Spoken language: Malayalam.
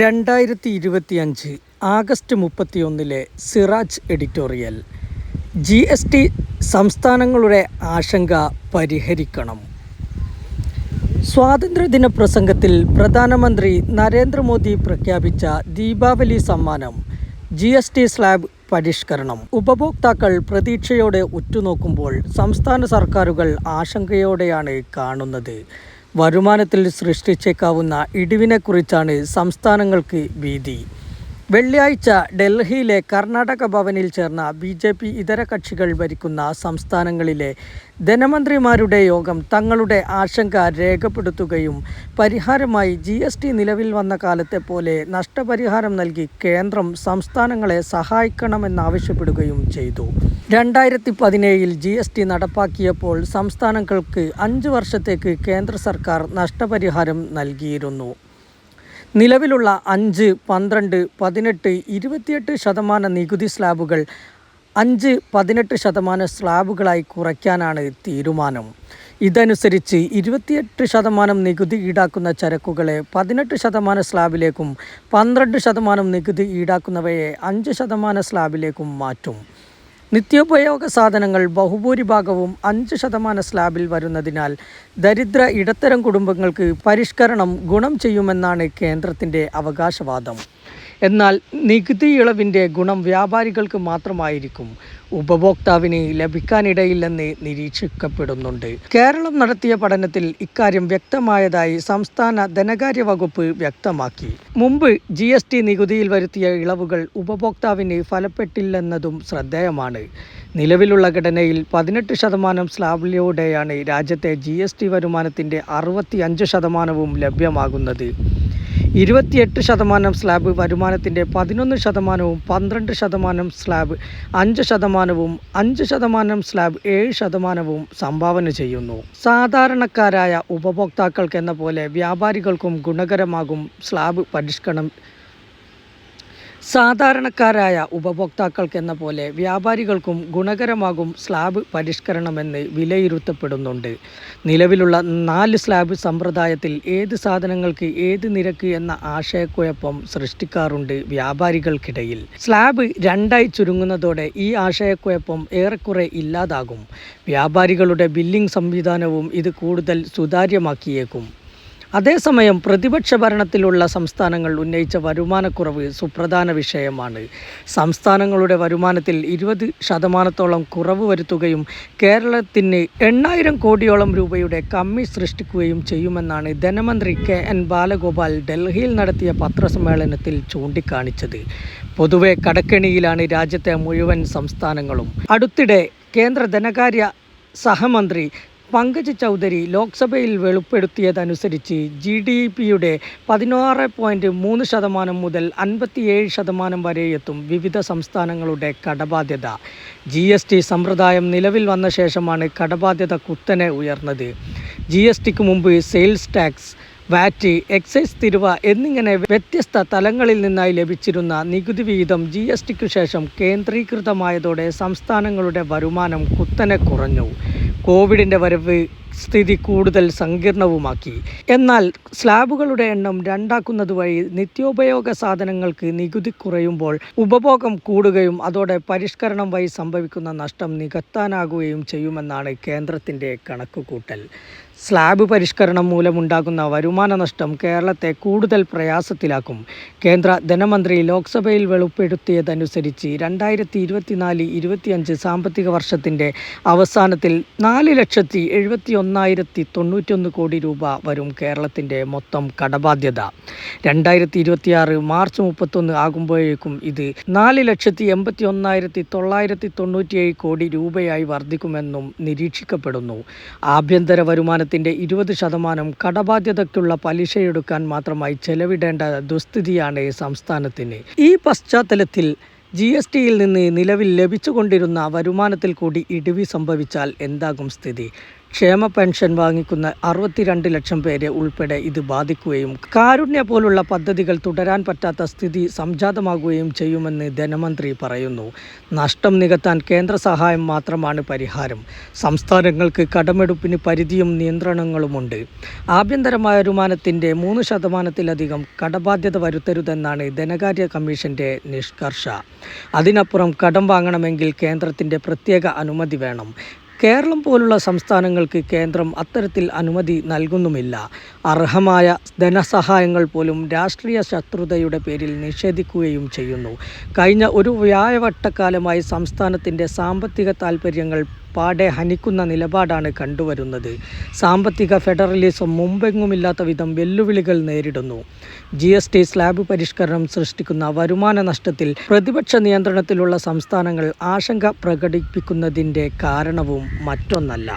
രണ്ടായിരത്തി ഇരുപത്തി അഞ്ച് August മുപ്പത്തിയൊന്നിലെ Siraj editorial. G S T സംസ്ഥാനങ്ങളുടെ ആശങ്ക പരിഹരിക്കണം. സ്വാതന്ത്ര്യദിന പ്രസംഗത്തിൽ പ്രധാനമന്ത്രി നരേന്ദ്രമോദി പ്രഖ്യാപിച്ച ദീപാവലി സമ്മാനം ജി എസ് ടി സ്ലാബ് പരിഷ്കരണം. ഉപഭോക്താക്കൾ പ്രതീക്ഷയോടെ ഉറ്റുനോക്കുമ്പോൾ സംസ്ഥാന സർക്കാരുകൾ ആശങ്കയോടെയാണ് കാണുന്നത്. വരുമാനത്തിൽ സൃഷ്ടിച്ചേക്കാവുന്ന ഇടിവിനെക്കുറിച്ചാണ് സംസ്ഥാനങ്ങൾക്ക് ഭീതി. വെള്ളിയാഴ്ച ഡൽഹിയിലെ കർണാടക ഭവനിൽ ചേർന്ന ബി ജെ പി ഇതര കക്ഷികൾ ഭരിക്കുന്ന സംസ്ഥാനങ്ങളിലെ ധനമന്ത്രിമാരുടെ യോഗം തങ്ങളുടെ ആശങ്ക രേഖപ്പെടുത്തുകയും പരിഹാരമായി ജി എസ് ടി നിലവിൽ വന്ന കാലത്തെ പോലെ നഷ്ടപരിഹാരം നൽകി കേന്ദ്രം സംസ്ഥാനങ്ങളെ സഹായിക്കണമെന്നാവശ്യപ്പെടുകയും ചെയ്തു. രണ്ടായിരത്തി പതിനേഴിൽ ജി എസ് ടി നടപ്പാക്കിയപ്പോൾ സംസ്ഥാനങ്ങൾക്ക് അഞ്ച് വർഷത്തേക്ക് കേന്ദ്ര സർക്കാർ നഷ്ടപരിഹാരം നൽകിയിരുന്നു. നിലവിലുള്ള അഞ്ച് പന്ത്രണ്ട് പതിനെട്ട് ഇരുപത്തിയെട്ട് ശതമാനം നികുതി സ്ലാബുകൾ അഞ്ച് പതിനെട്ട് ശതമാനം സ്ലാബുകളായി കുറയ്ക്കാനാണ് തീരുമാനം. ഇതനുസരിച്ച് ഇരുപത്തിയെട്ട് ശതമാനം നികുതി ഈടാക്കുന്ന ചരക്കുകളെ പതിനെട്ട് ശതമാനം സ്ലാബിലേക്കും പന്ത്രണ്ട് ശതമാനം നികുതി ഈടാക്കുന്നവയെ അഞ്ച് ശതമാനം സ്ലാബിലേക്കും മാറ്റും. നിത്യോപയോഗ സാധനങ്ങൾ ബഹുഭൂരിഭാഗവും അഞ്ച് ശതമാന സ്ലാബിൽ വരുന്നതിനാൽ ദരിദ്ര ഇടത്തരം കുടുംബങ്ങൾക്ക് പരിഷ്കരണം ഗുണം ചെയ്യുമെന്നാണ് കേന്ദ്രത്തിന്റെ അവകാശവാദം. എന്നാൽ നികുതി ഇളവിന്റെ ഗുണം വ്യാപാരികൾക്ക് മാത്രമായിരിക്കും. ഉപഭോക്താവിന് ലഭിക്കാനിടയില്ലെന്ന് നിരീക്ഷിക്കപ്പെടുന്നുണ്ട്. കേരളം നടത്തിയ പഠനത്തിൽ ഇക്കാര്യം വ്യക്തമായതായി സംസ്ഥാന ധനകാര്യ വകുപ്പ് വ്യക്തമാക്കി. മുമ്പ് ജി എസ് ടി നികുതിയിൽ വരുത്തിയ ഇളവുകൾ ഉപഭോക്താവിന് ഫലപ്പെട്ടില്ലെന്നതും ശ്രദ്ധേയമാണ്. നിലവിലുള്ള ഘടനയിൽ പതിനെട്ട് ശതമാനം സ്ലാബിലൂടെയാണ് രാജ്യത്തെ ജി എസ് ടി വരുമാനത്തിന്റെ അറുപത്തി അഞ്ച് ശതമാനവും ലഭ്യമാകുന്നത്. ഇരുപത്തിയെട്ട് ശതമാനം സ്ലാബ് വരുമാനത്തിന്റെ പതിനൊന്ന് ശതമാനവും പന്ത്രണ്ട് ശതമാനം സ്ലാബ് അഞ്ച് ശതമാനവും അഞ്ച് ശതമാനം സ്ലാബ് ഏഴ് ശതമാനവും സംഭാവന ചെയ്യുന്നു. സാധാരണക്കാരായ ഉപഭോക്താക്കൾക്കെന്ന പോലെ വ്യാപാരികൾക്കും ഗുണകരമാകും സ്ലാബ് പരിഷ്കരണം. സാധാരണക്കാരായ ഉപഭോക്താക്കൾക്കെന്ന പോലെ വ്യാപാരികൾക്കും ഗുണകരമാകും സ്ലാബ് പരിഷ്കരണമെന്ന് വിലയിരുത്തപ്പെടുന്നുണ്ട്. നിലവിലുള്ള നാല് സ്ലാബ് സമ്പ്രദായത്തിൽ ഏത് സാധനങ്ങൾക്ക് ഏത് നിരക്ക് എന്ന ആശയക്കുഴപ്പം സൃഷ്ടിക്കാറുണ്ട് വ്യാപാരികൾക്കിടയിൽ. സ്ലാബ് രണ്ടായി ചുരുങ്ങുന്നതോടെ ഈ ആശയക്കുഴപ്പം ഏറെക്കുറെ ഇല്ലാതാകും. വ്യാപാരികളുടെ ബില്ലിംഗ് സംവിധാനവും ഇത് കൂടുതൽ സുതാര്യമാക്കിയേക്കും. അതേസമയം പ്രതിപക്ഷ ഭരണത്തിലുള്ള സംസ്ഥാനങ്ങൾ ഉന്നയിച്ച വരുമാനക്കുറവ് സുപ്രധാന വിഷയമാണ്. സംസ്ഥാനങ്ങളുടെ വരുമാനത്തിൽ ഇരുപത് ശതമാനത്തോളം കുറവ് വരുത്തുകയും കേരളത്തിന് എണ്ണായിരം കോടിയോളം രൂപയുടെ കമ്മി സൃഷ്ടിക്കുകയും ചെയ്യുമെന്നാണ് ധനമന്ത്രി കെ എൻ ബാലഗോപാൽ ഡൽഹിയിൽ നടത്തിയ പത്രസമ്മേളനത്തിൽ ചൂണ്ടിക്കാണിച്ചത്. പൊതുവെ കടക്കെണിയിലാണ് രാജ്യത്തെ മുഴുവൻ സംസ്ഥാനങ്ങളും. അടുത്തിടെ കേന്ദ്ര ധനകാര്യ സഹമന്ത്രി പങ്കജ് ചൗധരി ലോക്സഭയിൽ വെളിപ്പെടുത്തിയതനുസരിച്ച് ജി ഡി പിയുടെ പതിനാറ് പോയിന്റ് മൂന്ന് ശതമാനം മുതൽ അൻപത്തിയേഴ് ശതമാനം വരെ എത്തും വിവിധ സംസ്ഥാനങ്ങളുടെ കടബാധ്യത. ജി എസ് ടി സമ്പ്രദായം നിലവിൽ വന്ന ശേഷമാണ് കടബാധ്യത കുത്തനെ ഉയർന്നത്. ജി എസ് ടിക്ക് മുമ്പ് സെയിൽസ് ടാക്സ് വാറ്റ് എക്സൈസ് തിരുവ എന്നിങ്ങനെ വ്യത്യസ്ത തലങ്ങളിൽ നിന്നായി ലഭിച്ചിരുന്ന നികുതി വിഹിതം ജി എസ് ടിക്കു ശേഷം കേന്ദ്രീകൃതമായതോടെ സംസ്ഥാനങ്ങളുടെ വരുമാനം കുത്തനെ കുറഞ്ഞു. കോവിഡിന്റെ വരവ് സ്ഥിതി കൂടുതൽ സങ്കീർണവുമാക്കി. എന്നാൽ സ്ലാബുകളുടെ എണ്ണം രണ്ടാക്കുന്നത് വഴി നിത്യോപയോഗ സാധനങ്ങൾക്ക് നികുതി കുറയുമ്പോൾ ഉപഭോഗം കൂടുകയും അതോടെ പരിഷ്കരണം വഴി സംഭവിക്കുന്ന നഷ്ടം നികത്താനാകുകയും ചെയ്യുമെന്നാണ് കേന്ദ്രത്തിന്റെ കണക്കുകൂട്ടൽ. സ്ലാബ് പരിഷ്കരണം മൂലമുണ്ടാകുന്ന വരുമാന നഷ്ടം കേരളത്തെ കൂടുതൽ പ്രയാസത്തിലാക്കും. കേന്ദ്ര ധനമന്ത്രി ലോക്സഭയിൽ വെളിപ്പെടുത്തിയതനുസരിച്ച് രണ്ടായിരത്തി ഇരുപത്തിനാല് ഇരുപത്തിയഞ്ച് സാമ്പത്തിക വർഷത്തിന്റെ അവസാനത്തിൽ നാല് ലക്ഷത്തി എഴുപത്തി ഒന്നായിരത്തി തൊണ്ണൂറ്റൊന്ന് കോടി രൂപ വരും കേരളത്തിന്റെ മൊത്തം കടബാധ്യത. രണ്ടായിരത്തി ഇരുപത്തിയാറ് മാർച്ച് മുപ്പത്തൊന്ന് ആകുമ്പോഴേക്കും ഇത് നാല് ലക്ഷത്തി എൺപത്തി ഒന്നായിരത്തി തൊള്ളായിരത്തി തൊണ്ണൂറ്റിയേഴ് കോടി രൂപയായി വർദ്ധിക്കുമെന്നും നിരീക്ഷിക്കപ്പെടുന്നു. ആഭ്യന്തര വരുമാനത്തിന്റെ ഇരുപത് ശതമാനം കടബാധ്യതയ്ക്കുള്ള പലിശയെടുക്കാൻ മാത്രമായി ചെലവിടേണ്ട ദുസ്ഥിതിയാണ് സംസ്ഥാനത്തിന്. ഈ പശ്ചാത്തലത്തിൽ ജി എസ് ടിയിൽ നിന്ന് നിലവിൽ ലഭിച്ചുകൊണ്ടിരുന്ന വരുമാനത്തിൽ കൂടി ഇടിവ് സംഭവിച്ചാൽ എന്താകും സ്ഥിതി? ക്ഷേമ പെൻഷൻ വാങ്ങിക്കുന്ന അറുപത്തിരണ്ട് ലക്ഷം പേരെ ഉൾപ്പെടെ ഇത് ബാധിക്കുകയും കാരുണ്യ പോലുള്ള പദ്ധതികൾ തുടരാൻ പറ്റാത്ത സ്ഥിതി സംജാതമാകുകയും ചെയ്യുമെന്ന് ധനമന്ത്രി പറയുന്നു. നഷ്ടം നികത്താൻ കേന്ദ്ര സഹായം മാത്രമാണ് പരിഹാരം. സംസ്ഥാനങ്ങൾക്ക് കടമെടുപ്പിന് പരിധിയും നിയന്ത്രണങ്ങളുമുണ്ട്. ആഭ്യന്തരമായ വരുമാനത്തിന്റെ മൂന്ന് ശതമാനത്തിലധികം കടബാധ്യത വരുത്തരുതെന്നാണ് ധനകാര്യ കമ്മീഷന്റെ നിഷ്കർഷ. അതിനപ്പുറം കടം വാങ്ങണമെങ്കിൽ കേന്ദ്രത്തിന്റെ പ്രത്യേക അനുമതി വേണം. കേരളം പോലുള്ള സംസ്ഥാനങ്ങൾക്ക് കേന്ദ്രം അത്തരത്തിൽ അനുമതി നൽകുന്നുമില്ല. അർഹമായ ധനസഹായങ്ങൾ പോലും രാഷ്ട്രീയ ശത്രുതയുടെ പേരിൽ നിഷേധിക്കുകയും ചെയ്യുന്നു. കഴിഞ്ഞ ഒരു വ്യാഴവട്ടക്കാലമായി സംസ്ഥാനത്തിന്റെ സാമ്പത്തിക താൽപ്പര്യങ്ങൾ പാടെ ഹനിക്കുന്ന നിലപാടാണ് കണ്ടുവരുന്നത്. സാമ്പത്തിക ഫെഡറലിസം മുമ്പെങ്ങുമില്ലാത്ത വിധം വെല്ലുവിളികൾ നേരിടുന്നു. ജി എസ് ടി സ്ലാബ് പരിഷ്കരണം സൃഷ്ടിക്കുന്ന വരുമാന നഷ്ടത്തിൽ പ്രതിപക്ഷ നിയന്ത്രണത്തിലുള്ള സംസ്ഥാനങ്ങൾ ആശങ്ക പ്രകടിപ്പിക്കുന്നതിന്റെ കാരണവും മറ്റൊന്നല്ല.